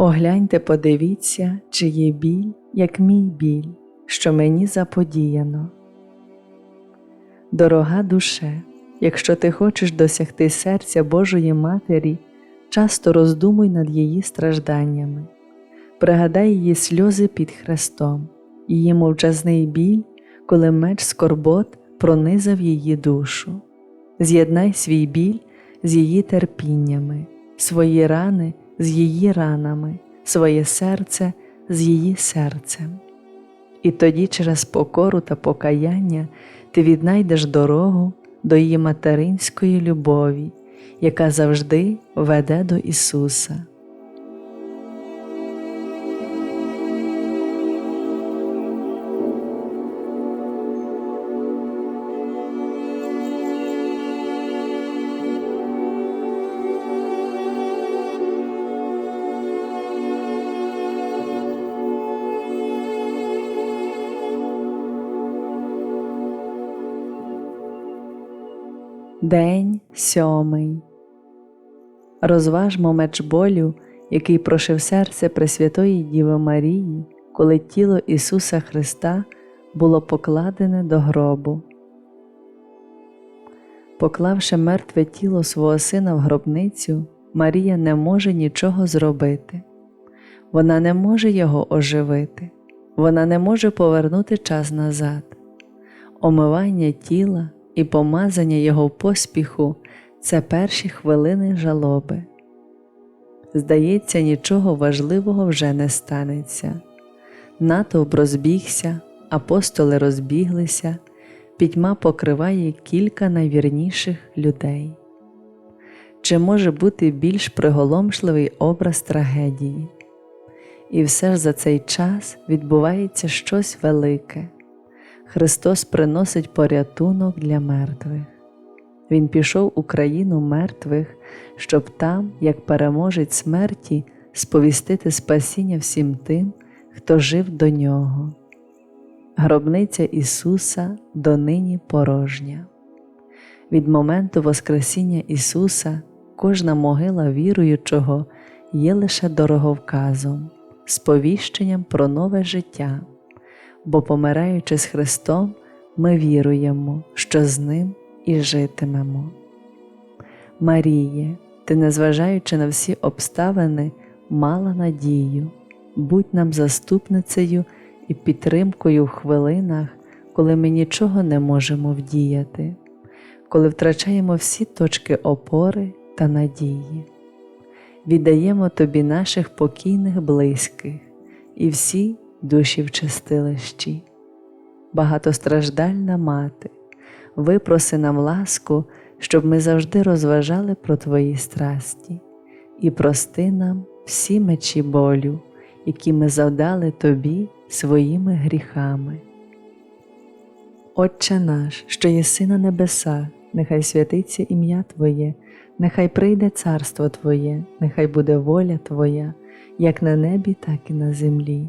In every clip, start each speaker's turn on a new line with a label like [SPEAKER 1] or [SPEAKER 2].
[SPEAKER 1] Огляньте, подивіться, чи є біль, як мій біль, що мені заподіяно. Дорога душе, якщо ти хочеш досягти серця Божої Матері, часто роздумуй над її стражданнями, пригадай її сльози під хрестом, її мовчазний біль, коли меч скорбот пронизав її душу. З'єднай свій біль з її терпіннями, свої рани з її ранами, своє серце з її серцем. І тоді через покору та покаяння ти віднайдеш дорогу до її материнської любові, яка завжди веде до Ісуса. День сьомий. Розважмо меч болю, який прошив серце Пресвятої Діви Марії, коли тіло Ісуса Христа було покладене до гробу. Поклавши мертве тіло свого сина в гробницю, Марія не може нічого зробити. Вона не може його оживити, вона не може повернути час назад. Омивання тіла і помазання його поспіху це перші хвилини жалоби. Здається, нічого важливого вже не станеться. Натовп розбігся, апостоли розбіглися, пітьма покриває кілька найвірніших людей. Чи може бути більш приголомшливий образ трагедії? І все ж за цей час відбувається щось велике. Христос приносить порятунок для мертвих. Він пішов у країну мертвих, щоб там, як переможець смерті, сповістити спасіння всім тим, хто жив до нього. Гробниця Ісуса донині порожня. Від моменту Воскресіння Ісуса кожна могила віруючого є лише дороговказом, сповіщенням про нове життя бо, помираючи з Христом, ми віруємо, що з Ним і житимемо. Маріє, ти, незважаючи на всі обставини, мала надію, будь нам заступницею і підтримкою в хвилинах, коли ми нічого не можемо вдіяти, коли втрачаємо всі точки опори та надії. Віддаємо Тобі наших покійних близьких і всі душі в чистилищі, багатостраждальна мати, випроси нам ласку, щоб ми завжди розважали про Твої страсті, і прости нам всі мечі болю, які ми завдали Тобі своїми гріхами. Отче наш, що єси на небесах, нехай святиться ім'я Твоє, нехай прийде царство Твоє, нехай буде воля Твоя, як на небі, так і на землі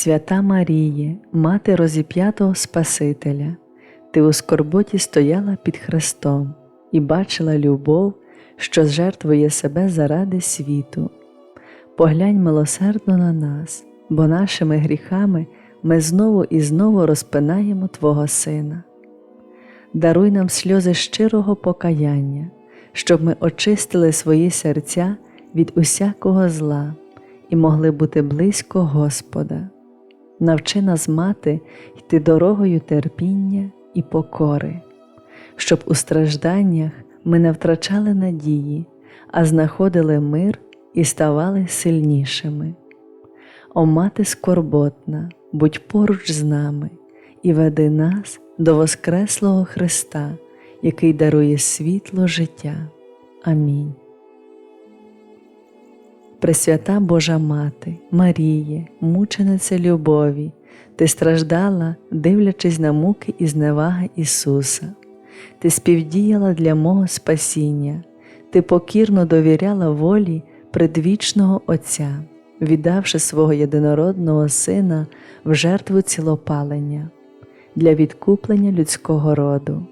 [SPEAKER 1] Свята Маріє, мати розіп'ятого Спасителя, ти у скорботі стояла під Христом і бачила любов, що жертвує себе заради світу. Поглянь милосердно на нас, бо нашими гріхами ми знову і знову розпинаємо Твого Сина. Даруй нам сльози щирого покаяння, щоб ми очистили свої серця від усякого зла і могли бути близько Господа. Навчи нас мати йти дорогою терпіння і покори, щоб у стражданнях ми не втрачали надії, а знаходили мир і ставали сильнішими. О мати скорботна, будь поруч з нами і веди нас до Воскреслого Христа, який дарує світло життя. Амінь. Пресвята Божа Мати, Маріє, мучениця любові, Ти страждала, дивлячись на муки і зневаги Ісуса, Ти співдіяла для мого спасіння, Ти покірно довіряла волі предвічного Отця, віддавши свого єдинородного Сина в жертву цілопалення для відкуплення людського роду.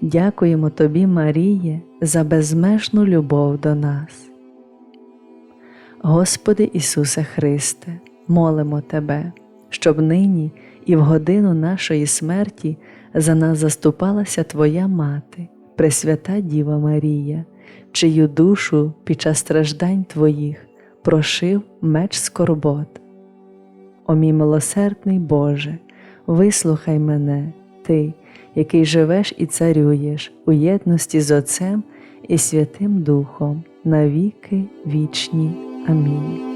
[SPEAKER 1] Дякуємо Тобі, Маріє, за безмежну любов до нас. Господи Ісусе Христе, молимо Тебе, щоб нині і в годину нашої смерті за нас заступалася Твоя Мати, Пресвята Діва Марія, чию душу під час страждань Твоїх прошив меч скорбот. О мій милосердний Боже, вислухай мене, Ти, який живеш і царюєш у єдності з Отцем і Святим Духом, навіки вічні. Амінь.